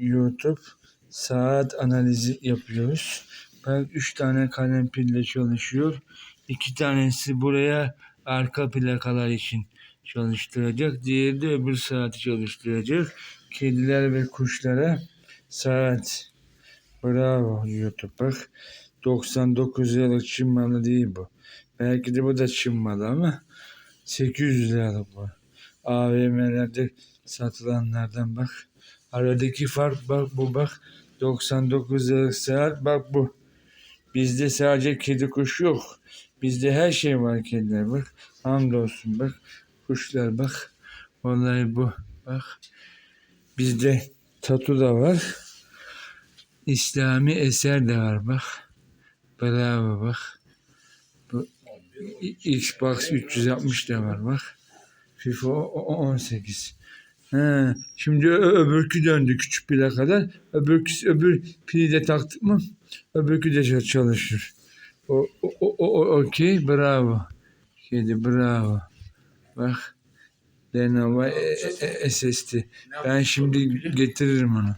YouTube saat analizi yapıyoruz. Bak üç tane kalem pille çalışıyor. İki tanesi buraya arka plakalar için çalıştıracak. Diğeri de öbür saati çalıştıracak. Kediler ve kuşlara saat. Bravo YouTube bak. 99 liralık Çin değil bu. Belki de bu da Çin ama 800 liralık bu. AVM'lerde satılanlardan bak. Aradaki fark bak bu bak. 99 liralık saat bak bu. Bizde sadece kedi kuş yok. Bizde her şey var kediler bak. Hamdolsun bak. Kuşlar bak. Vallahi bu bak. Bizde tatu da var. İslami eser de var bak. Bravo bak. Bu Xbox 360 da var bak. FIFA o- o- 18. He, şimdi öbürkü döndü küçük pile kadar. Öbürkü, öbür pili de taktık mı öbürkü de çal- çalışır. O, o, o, o- okey bravo. Kedi bravo. Bak. Lenovo e- e- e- SSD. Ben şimdi getiririm onu.